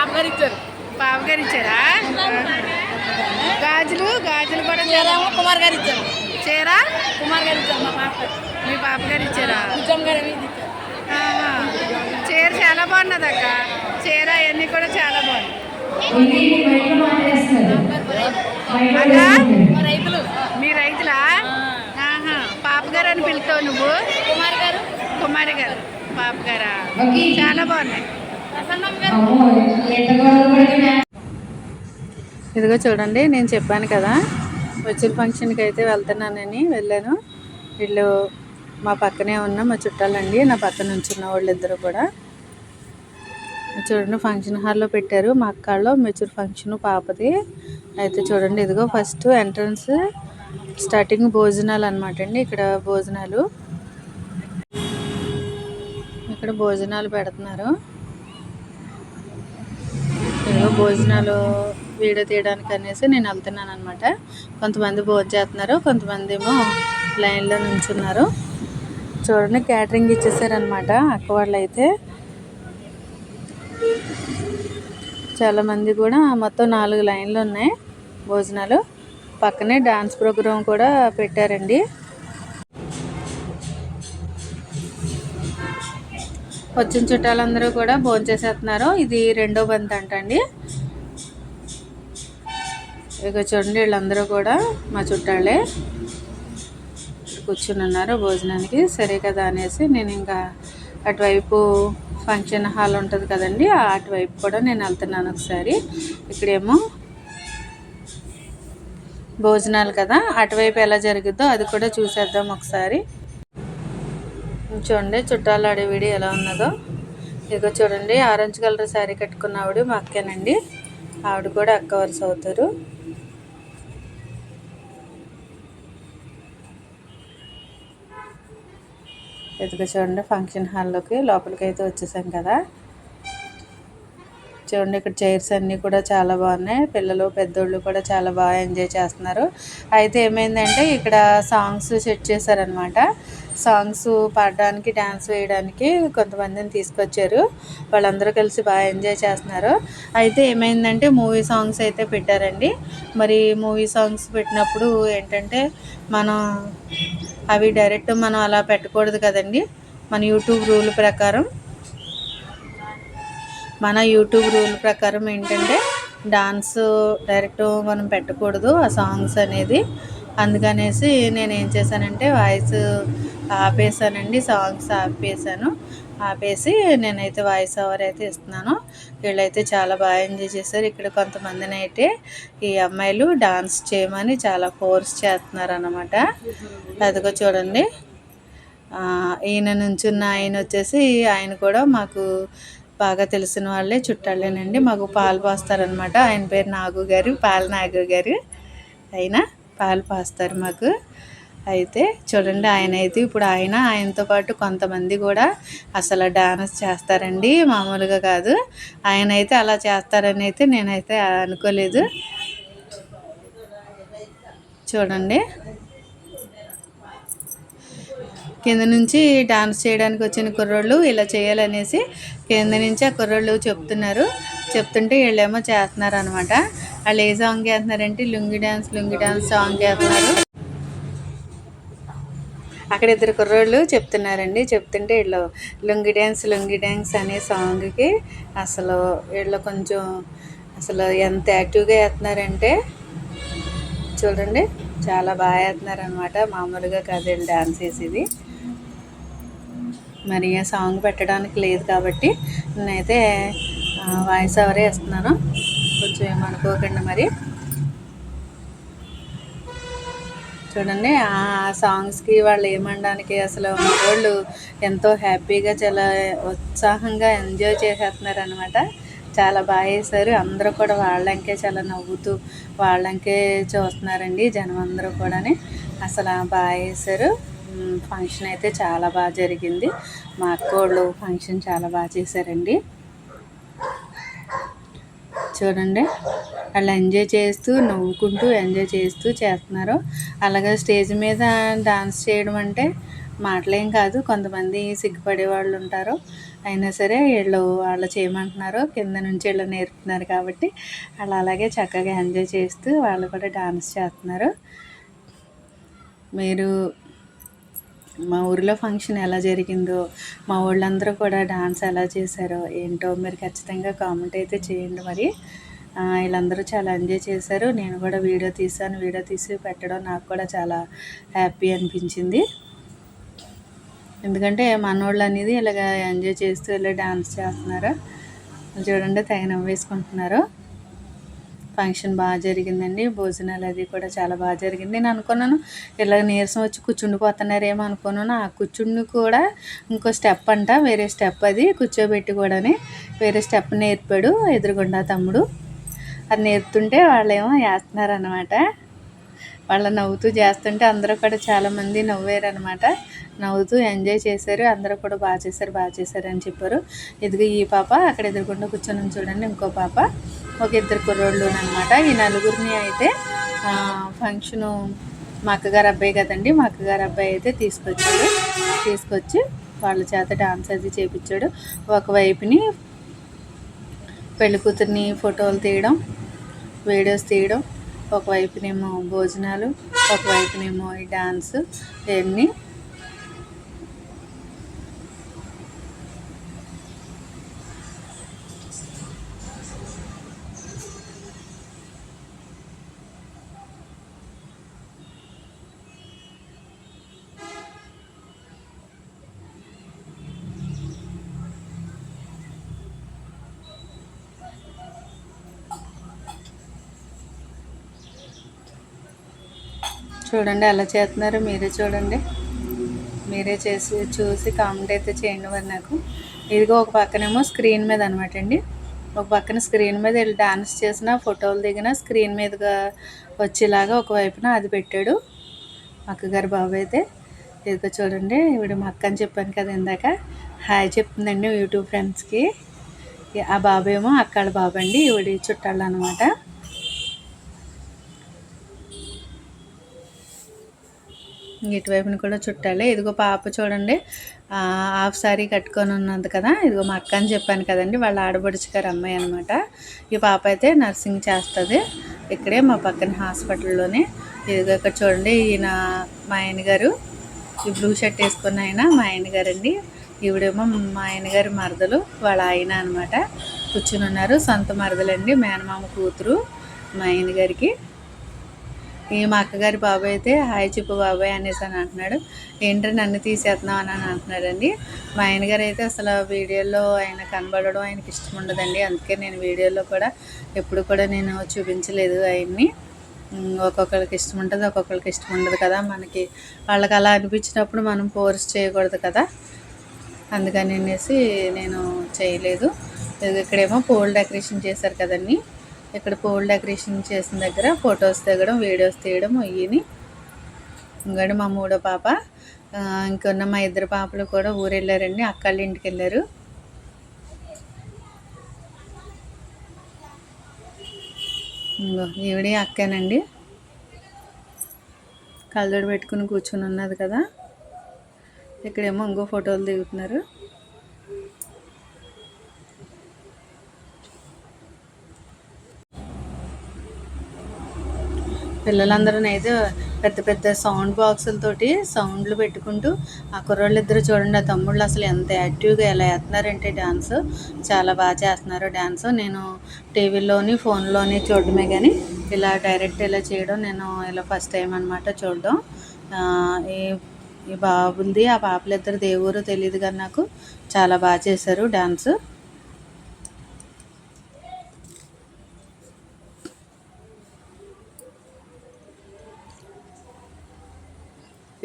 పాప గారు ఇచ్చారు పాప గారు ఇచ్చారా గాజులు గాజులు కూడా చీరేమో కుమార్ గారు ఇచ్చారు చీర? కుమార్ గారు ఇచ్చారు మా పాప. మీ పాప గారు ఇచ్చారా. గారు. చీర చాలా బాగున్నది అక్క. చీర అవన్నీ కూడా చాలా మా రైతులు మీ రైతులా. పాప గారు అని పిలుతావు నువ్వు? కుమార్ గారు కుమారి గారు పాప గారా చాలా బాగున్నాయి. ఇదిగో చూడండి నేను చెప్పాను కదా వచ్చిన ఫంక్షన్కి అయితే వెళ్తున్నానని వెళ్ళాను. వీళ్ళు మా పక్కనే ఉన్న మా చుట్టాలండి నా పక్కన ఉంచున్న వాళ్ళిద్దరు కూడా. చూడండి ఫంక్షన్ హాల్లో పెట్టారు. మా అక్కలో మెచ్యూర్ ఫంక్షన్ పాపది. అయితే చూడండి ఇదిగో ఫస్ట్ ఎంట్రన్స్ స్టార్టింగ్ భోజనాలు అనమాట అండి ఇక్కడ భోజనాలు. ఇక్కడ భోజనాలు పెడుతున్నారు. భోజనాలు వీడియో తీయడానికి అనేసి నేను వెళ్తున్నాను అనమాట కొంతమంది భోజనం చేస్తున్నారు కొంతమంది ఏమో లైన్లో నుంచున్నారు. చూడండి క్యాటరింగ్ ఇచ్చేసారనమాట అక్క వాళ్ళు అయితే చాలామంది కూడా మొత్తం నాలుగు లైన్లు ఉన్నాయి భోజనాలు. పక్కనే డాన్స్ ప్రోగ్రాం కూడా పెట్టారండి. వచ్చిన చుట్టాలందరూ కూడా భోజనం చేసేస్తున్నారు. ఇది రెండో బంత్ అంటండి. ఇక చూడండి వీళ్ళందరూ కూడా మా చుట్టాలే కూర్చుని ఉన్నారు భోజనానికి. సరే కదా అనేసి నేను ఇంకా అటువైపు ఫంక్షన్ హాల్ ఉంటుంది కదండి అటువైపు కూడా నేను వెళ్తున్నాను ఒకసారి. ఇక్కడేమో భోజనాలు కదా అటువైపు ఎలా జరుగుద్దో అది కూడా చూసేద్దాం ఒకసారి. చూడండి చుట్టాలు అడవిడి ఎలా ఉన్నదో. ఇదిగో చూడండి ఆరెంజ్ కలర్ శారీ కట్టుకున్న ఆవిడ మా అక్కేనండి. ఆవిడ కూడా అక్క వరుస అవుతారు. ఇదిగో చూడండి ఫంక్షన్ హాల్లోకి లోపలికి అయితే వచ్చేసాం కదా. చూడండి ఇక్కడ చైర్స్ అన్నీ కూడా చాలా బాగున్నాయి. పిల్లలు పెద్దోళ్ళు కూడా చాలా బాగా ఎంజాయ్ చేస్తున్నారు. అయితే ఏమైందంటే ఇక్కడ సాంగ్స్ సెట్ చేశారనమాట సాంగ్స్ పాడడానికి డ్యాన్స్ వేయడానికి కొంతమందిని తీసుకొచ్చారు. వాళ్ళందరూ కలిసి బాగా ఎంజాయ్ చేస్తున్నారు. అయితే ఏమైందంటే మూవీ సాంగ్స్ అయితే పెట్టారండి. మరి మూవీ సాంగ్స్ పెట్టినప్పుడు ఏంటంటే మనం అవి డైరెక్ట్ మనం అలా పెట్టకూడదు కదండి. మన యూట్యూబ్ రూల్ ప్రకారం. మన యూట్యూబ్ రూల్ ప్రకారం ఏంటంటే డాన్స్ డైరెక్ట్ మనం పెట్టకూడదు ఆ సాంగ్స్ అనేది. అందుకనేసి నేను ఏం చేశానంటే వాయిస్ ఆపేసానండి సాంగ్స్ ఆపేసాను ఆపేసి నేనైతే వాయిస్ ఓవర్ అయితే ఇస్తున్నాను. వీళ్ళైతే చాలా బాగా ఎంజాయ్ చేశారు. ఇక్కడ కొంతమందిని అయితే ఈ అమ్మాయిలు డాన్స్ చేయమని చాలా ఫోర్స్ చేస్తున్నారు అనమాట అదిగో చూడండి. ఈయన నుంచున్న ఆయన వచ్చేసి ఆయన కూడా మాకు బాగా తెలిసిన వాళ్ళే చుట్టాలేనండి. మాకు పాలు పోస్తారనమాట ఆయన పేరు నాగు గారు పాల నాగు గారు. ఆయన పాలు పోస్తారు మాకు. అయితే చూడండి ఆయన అయితే ఇప్పుడు ఆయన ఆయనతో పాటు కొంతమంది కూడా అసలు డాన్స్ చేస్తారండి. మామూలుగా కాదు. ఆయన అయితే అలా చేస్తారని అయితే నేనైతే అనుకోలేదు. చూడండి. కింద నుంచి డాన్స్ చేయడానికి వచ్చిన కుర్రోళ్ళు ఇలా చేయాలనేసి కింద నుంచి ఆ కుర్రోళ్ళు చెప్తున్నారు. చెప్తుంటే వీళ్ళేమో చేస్తున్నారు అనమాట వాళ్ళు ఏ సాంగ్ చేస్తున్నారంటే lungi dance lungi dance song చేస్తున్నారు. అక్కడ ఇద్దరు కుర్రోళ్ళు చెప్తున్నారండి. చెప్తుంటే వీళ్ళు లుంగి డ్యాన్స్ లుంగి డ్యాన్స్ అనే సాంగ్కి అసలు వీళ్ళు కొంచెం అసలు ఎంత యాక్టివ్గా వేస్తున్నారంటే చూడండి చాలా బాగా వేస్తున్నారు అనమాట మామూలుగా కాదండి డ్యాన్స్ వేసేది మరి సాంగ్ పెట్టడానికి లేదు కాబట్టి నేనైతే వాయిస్ ఎవరే వేస్తున్నాను. కొంచెం ఏమనుకోకండి మరి. చూడండి ఆ సాంగ్స్కి వాళ్ళు ఏమనడానికి అసలు వాళ్ళు ఎంతో హ్యాపీగా చాలా ఉత్సాహంగా ఎంజాయ్ చేసేస్తున్నారు అనమాట చాలా బాగా వేశారు అందరూ కూడా వాళ్ళంకే చాలా నవ్వుతూ వాళ్ళంకే చూస్తున్నారండి జనం అందరూ కూడాని. అసలు బాగా వేశారు ఫంక్షన్ అయితే చాలా బాగా జరిగింది. మా అక్కోళ్ళు ఫంక్షన్ చాలా బాగా చేశారండి. చూడండి. వాళ్ళు ఎంజాయ్ చేస్తూ నవ్వుకుంటూ ఎంజాయ్ చేస్తూ చేస్తున్నారు. అలాగే స్టేజ్ మీద డాన్స్ చేయడం అంటే మాటలేం కాదు. కొంతమంది సిగ్గుపడే వాళ్ళు ఉంటారు. అయినా సరే వీళ్ళు వాళ్ళు చేయమంటున్నారు. కింద నుంచి వీళ్ళు నేర్పుతున్నారు కాబట్టి వాళ్ళు అలాగే చక్కగా ఎంజాయ్ చేస్తూ వాళ్ళు కూడా డాన్స్ చేస్తున్నారు. మీరు మా ఊరిలో ఫంక్షన్ ఎలా జరిగిందో మా వాళ్ళందరూ కూడా డాన్స్ ఎలా చేశారో ఏంటో మీరు ఖచ్చితంగా కామెంట్ అయితే చేయండి మరి. వీళ్ళందరూ చాలా ఎంజాయ్ చేశారు. నేను కూడా వీడియో తీశాను వీడియో తీసి పెట్టడం నాకు కూడా చాలా హ్యాపీ అనిపించింది. ఎందుకంటే మనోళ్ళు అనేది ఇలాగ ఎంజాయ్ చేస్తూ ఇలా డాన్స్ చేస్తున్నారు? చూడండి తెగ నవ్వేసుకుంటున్నారు. ఫంక్షన్ బాగా జరిగిందండి. భోజనాలు అది కూడా చాలా బాగా జరిగింది. నేను అనుకున్నాను ఇలా నీరసం వచ్చి కూర్చుండిపోతున్నారేమో అనుకున్నాను. ఆ కూర్చుండి కూడా ఇంకో స్టెప్ అంట వేరే స్టెప్ అది. కూర్చోబెట్టి కూడాని వేరే స్టెప్ నేర్పాడు ఎదురుగుండా తమ్ముడు. అది నేర్పుతుంటే వాళ్ళేమో వేస్తున్నారు అనమాట వాళ్ళ నవ్వుతూ చేస్తుంటే అందరూ కూడా చాలామంది నవ్వారు అనమాట నవ్వుతూ ఎంజాయ్ చేశారు. అందరూ కూడా బాగా చేశారు బాగా చేశారు అని చెప్పారు. ఇదిగో ఈ పాప అక్కడ ఎదురుకుండా కూర్చొని చూడండి ఇంకో పాప. ఒక ఇద్దరు కుర్రోళ్ళు అనమాట ఈ నలుగురిని అయితే ఫంక్షను మా అక్కగారు అబ్బాయి కదండి మా అక్కగారు అబ్బాయి అయితే తీసుకొచ్చాడు. తీసుకొచ్చి వాళ్ళ చేత డాన్స్ అది చేపించాడు. ఒకవైపుని పెళ్ళి కూతుర్ని ఫోటోలు తీయడం వీడియోస్ తీయడం ఒకవైపునేమో భోజనాలు ఒకవైపునేమో ఈ డాన్స్ ఇవన్నీ చూడండి ఎలా చేస్తున్నారు మీరే చూడండి. మీరే చేసి చూసి కామెంట్ అయితే చేయండి మరి నాకు. ఇదిగో ఒక పక్కనేమో స్క్రీన్ మీద అనమాట అండి. ఒక పక్కన స్క్రీన్ మీద వెళ్ళి డాన్స్ చేసిన ఫోటోలు దిగిన స్క్రీన్ మీదగా వచ్చేలాగా ఒకవైపున అది పెట్టాడు అక్కగారి బాబు అయితే. ఇదిగో చూడండి ఇవిడ మా అక్క అని చెప్పాను కదా ఇందాక. హాయ్ చెప్తుందండి యూట్యూబ్ ఫ్రెండ్స్కి. ఆ బాబు ఏమో అక్కడ బాబు అండి ఇవిడి చుట్టాలు అనమాట ఇటువైపున కూడా చుట్టాలి. ఇదిగో పాప చూడండి హాఫ్ సారీ కట్టుకొని ఉన్నది కదా. ఇదిగో మా అక్క అని చెప్పాను కదండి వాళ్ళ ఆడబడుచు గారు అమ్మాయి అనమాట ఈ పాప అయితే నర్సింగ్ చేస్తుంది. ఇక్కడే మా పక్కన హాస్పిటల్లోనే. ఇదిగో ఇక్కడ చూడండి ఈయన మా ఆయన గారు ఈ బ్లూ షర్ట్ వేసుకున్న ఆయన మా ఆయన గారండి ఈవిడేమో మా ఆయన గారి మరదలు వాళ్ళ ఆయన అనమాట కూర్చుని ఉన్నారు. సొంత మరదలండి మేనమామ కూతురు మా ఆయన గారికి ఈ మా అక్కగారి బాబాయ్ అయితే హాయ్ చెప్పు బాబాయ్ అనేసి అని అంటున్నాడు. ఏంటంటే నన్ను తీసేస్తున్నాం అని అని అంటున్నాడండి. మా ఆయన గారు అయితే అసలు వీడియోలో ఆయన కనబడడం ఆయనకి ఇష్టం ఉండదండి. అందుకే నేను వీడియోలో కూడా ఎప్పుడు కూడా నేను చూపించలేదు ఆయన్ని. ఒక్కొక్కరికి ఇష్టం ఉంటుంది ఒక్కొక్కరికి ఇష్టం ఉండదు కదా. మనకి వాళ్ళకి అలా అనిపించినప్పుడు మనం ఫోర్స్ చేయకూడదు కదా. అందుకని అనేసి నేను చేయలేదు. ఇక్కడేమో పూల డెకరేషన్ చేశారు కదండి. ఇక్కడ పూల డెకరేషన్ చేసిన దగ్గర ఫొటోస్ దిగడం వీడియోస్ తీయడం అయ్యిని ఇంకోటి మా మూడో పాప ఇంకొన్న మా ఇద్దరు పాపలు కూడా ఊరు వెళ్ళారండి అక్కళ్ళ ఇంటికి వెళ్ళారు. ఇంగో ఈవిడే అక్కేనండి. కళ్ళజోడు పెట్టుకుని కూర్చుని ఉన్నది కదా. ఇక్కడేమో ఇంకో ఫోటోలు దిగుతున్నారు. పిల్లలందరూ అయితే పెద్ద పెద్ద సౌండ్ బాక్సులతోటి సౌండ్లు పెట్టుకుంటూ ఆ కుర్రోళ్ళు ఇద్దరు చూడండి ఆ తమ్ముళ్ళు అసలు ఎంత యాక్టివ్గా ఎలా వేస్తున్నారంటే డాన్స్. చాలా బాగా చేస్తున్నారు డాన్స్. నేను టీవీలోని ఫోన్లోని చూడడమే కానీ ఇలా డైరెక్ట్ ఇలా చేయడం నేను ఇలా ఫస్ట్ టైం అనమాట చూడడం. ఈ ఈ బాబుంది ఆ పాపలిద్దరు దేవురు తెలియదు కానీ నాకు చాలా బాగా చేశారు డ్యాన్స్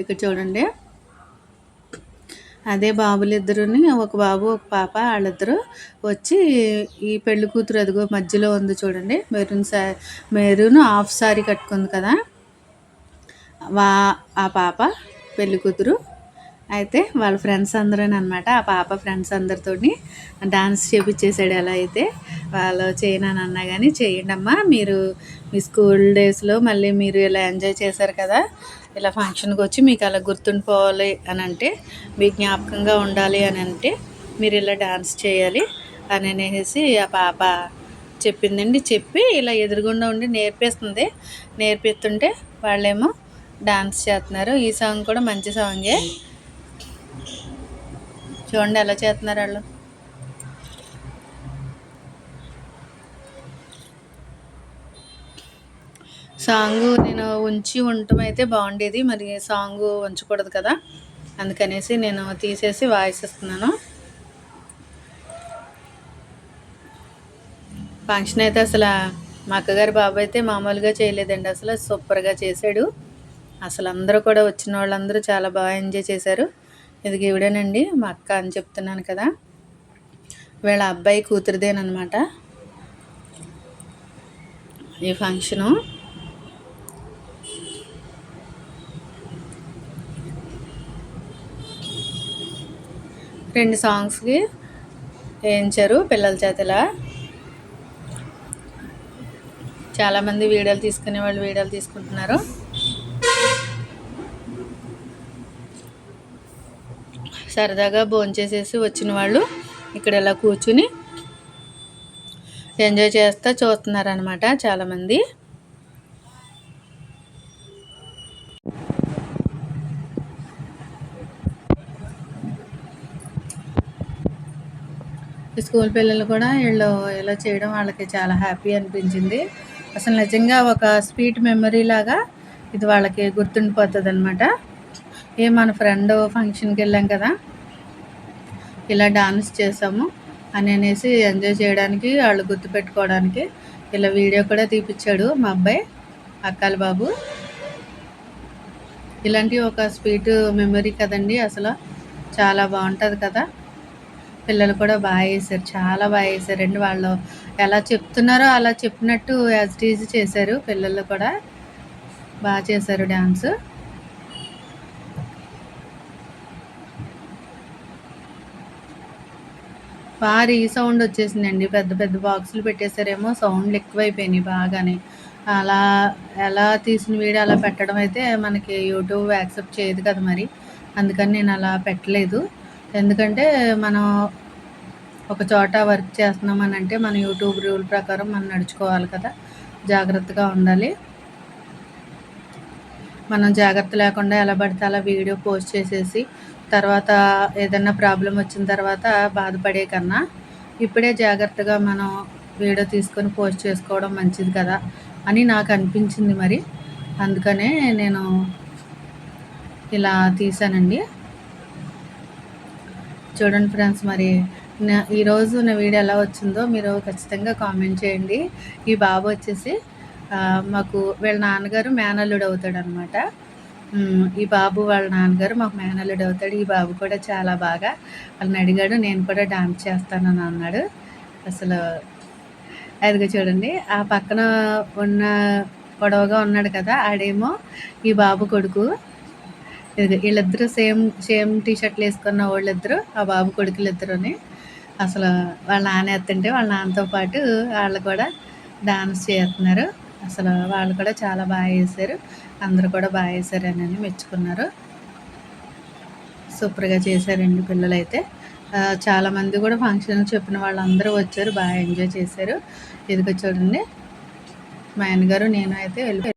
ఇక్కడ చూడండి. అదే బాబులు ఇద్దరుని ఒక బాబు ఒక పాప వాళ్ళిద్దరు వచ్చి ఈ పెళ్ళి కూతురు అదిగో మధ్యలో ఉంది చూడండి. మెరూన్ సా మెరూన్ హాఫ్ సారీ కట్టుకుంది కదా. వా ఆ పాప పెళ్ళి కూతురు. అయితే వాళ్ళ ఫ్రెండ్స్ అందరూ అనమాట ఆ పాప ఫ్రెండ్స్ అందరితోని డాన్స్ చేపించేసాడు ఎలా అయితే. వాళ్ళు చేయనని అన్నా కానీ చేయండి అమ్మా మీరు మీ స్కూల్ డేస్లో మళ్ళీ మీరు ఇలా ఎంజాయ్ చేశారు కదా. ఇలా ఫంక్షన్కి వచ్చి మీకు అలా గుర్తుండిపోవాలి అని అంటే మీ జ్ఞాపకంగా ఉండాలి అని అంటే మీరు ఇలా డాన్స్ చేయాలి అని అనేసి ఆ పాప చెప్పిందండి. చెప్పి ఇలా ఎదురుగుండా ఉండి నేర్పిస్తుంది. నేర్పిస్తుంటే వాళ్ళేమో డాన్స్ చేస్తున్నారు. ఈ సాంగ్ కూడా మంచి సాంగే చూడండి ఎలా చేస్తున్నారు వాళ్ళు. సాంగ్ నేను ఉంచి ఉండటం అయితే బాగుండేది మరి సాంగ్ ఉంచకూడదు కదా. అందుకనేసి నేను తీసేసి వాయిస్ ఇస్తున్నాను ఫంక్షన్ అయితే అసలు మా అక్కగారి బాబు అయితే మామూలుగా చేయలేదండి. అసలు సూపర్గా చేశాడు. అసలు అందరూ కూడా వచ్చిన వాళ్ళందరూ చాలా బాగా ఎంజాయ్ చేశారు. ఇది ఈవిడేనండి మా అక్క అని చెప్తున్నాను కదా. వీళ్ళ అబ్బాయి కూతురిదేనమాట ఈ ఫంక్షను రెండు సాంగ్స్కి వేయించారు పిల్లల చేతిలా. చాలామంది వీడియోలు తీసుకునే వాళ్ళు వీడియోలు తీసుకుంటున్నారు. సరదాగా భోంచేసేసి వచ్చిన వాళ్ళు ఇక్కడ ఇలా కూర్చుని ఎంజాయ్ చేస్తూ చూస్తున్నారు అనమాట చాలామంది. స్కూల్ పిల్లలు కూడా వీళ్ళు ఇలా చేయడం వాళ్ళకి చాలా హ్యాపీ అనిపించింది. అసలు నిజంగా ఒక స్వీట్ మెమరీ లాగా ఇది వాళ్ళకి గుర్తుండిపోతుంది అనమాట ఏ మన ఫ్రెండ్ ఫంక్షన్కి వెళ్ళాం కదా ఇలా డాన్స్ చేసాము. అని అనేసి ఎంజాయ్ చేయడానికి వాళ్ళు గుర్తుపెట్టుకోవడానికి ఇలా వీడియో కూడా తీపిచ్చాడు మా అబ్బాయి అక్కాల బాబు. ఇలాంటి ఒక స్వీట్ మెమరీ కదండి అసలు. చాలా బాగుంటుంది కదా. పిల్లలు కూడా బాగా వేశారు చాలా బాగా వేశారండి వాళ్ళు ఎలా చెప్తున్నారో అలా చెప్పినట్టు యాజ్ టీజ్ చేశారు. పిల్లలు కూడా బాగా చేశారు డ్యాన్స్ బాగా రీసౌండ్ వచ్చేసిందండి. పెద్ద పెద్ద బాక్సులు పెట్టేశారేమో సౌండ్లు ఎక్కువైపోయినాయి బాగానే. అలా ఎలా తీసిన వీడియో అలా పెట్టడం అయితే మనకి యూట్యూబ్ యాక్సెప్ట్ చేయదు కదా మరి. అందుకని నేను అలా పెట్టలేదు. ఎందుకంటే మనం ఒక చోట వర్క్ చేస్తున్నామని అంటే మన యూట్యూబ్ రూల్ ప్రకారం మనం నడుచుకోవాలి కదా. జాగ్రత్తగా ఉండాలి. మనం జాగ్రత్త లేకుండా ఎలా పడితే అలా వీడియో పోస్ట్ చేసేసి తర్వాత ఏదైనా ప్రాబ్లం వచ్చిన తర్వాత బాధపడే కన్నా ఇప్పుడే జాగ్రత్తగా మనం వీడియో తీసుకొని పోస్ట్ చేసుకోవడం మంచిది కదా అని నాకు అనిపించింది మరి. అందుకనే నేను ఇలా తీసానండి. చూడండి ఫ్రెండ్స్ మరి నా ఈరోజు నా వీడియో ఎలా వచ్చిందో మీరు ఖచ్చితంగా కామెంట్ చేయండి. ఈ బాబు వచ్చేసి మాకు వీళ్ళ నాన్నగారు మేనల్లుడు అవుతాడు అనమాట ఈ బాబు వాళ్ళ నాన్నగారు మాకు మేనల్లుడు అవుతాడు. ఈ బాబు కూడా చాలా బాగా వాళ్ళని అడిగాడు నేను కూడా డాన్స్ చేస్తానని అన్నాడు. అసలు అదిగో చూడండి ఆ పక్కన ఉన్న పొడవగా ఉన్నాడు కదా ఆడేమో ఈ బాబు కొడుకు. వీళ్ళిద్దరూ సేమ్ సేమ్ టీ షర్ట్లు వేసుకున్న వాళ్ళిద్దరు ఆ బాబు కొడుకులు ఇద్దరుని అసలు వాళ్ళ నాన్న ఎత్తుంటే వాళ్ళ నాన్నతో పాటు వాళ్ళు కూడా డాన్స్ చేస్తున్నారు. అసలు వాళ్ళు కూడా చాలా బాగా వేశారు. అందరూ కూడా బాగా వేశారు అని మెచ్చుకున్నారు. సూపర్గా చేశారండి పిల్లలైతే. చాలామంది కూడా ఫంక్షన్ చెప్పిన వాళ్ళందరూ వచ్చారు బాగా ఎంజాయ్ చేశారు. ఇదిగో చూడండి మా ఆయనగారు నేను అయితే వెళ్ళి